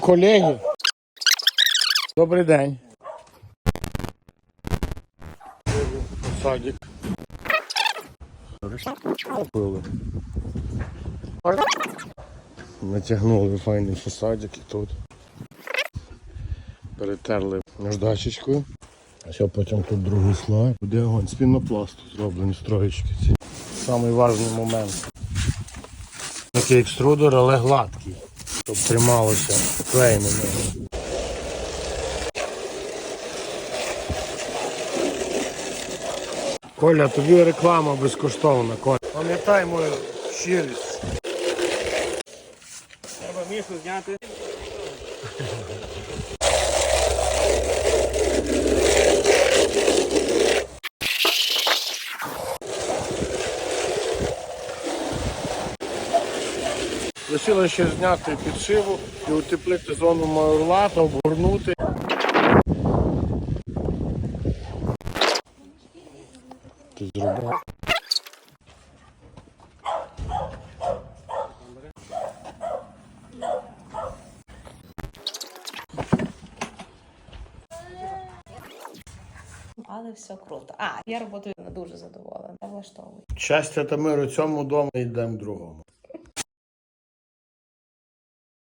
Колеги. Добрий день. Садик. Натягнули файний фасадик і тут. Перетерли наждачечкою. А ще потім тут другий слой. Буде огонь з пінопласту зроблені строєчки ці. Важний момент. Такий екструдер, але гладкий, щоб трималося клей. Коля, тобі реклама безкоштовна, Коля. Пам'ятай мою щирість. Треба мішу зняти. Лишилося ще зняти підшиву і утеплити зону майорлата, обгорнути. Ти зробив. Але все круто. А, я роботою не дуже задоволена. Я влаштовую. Щастя та миру цьому дому йдемо другому.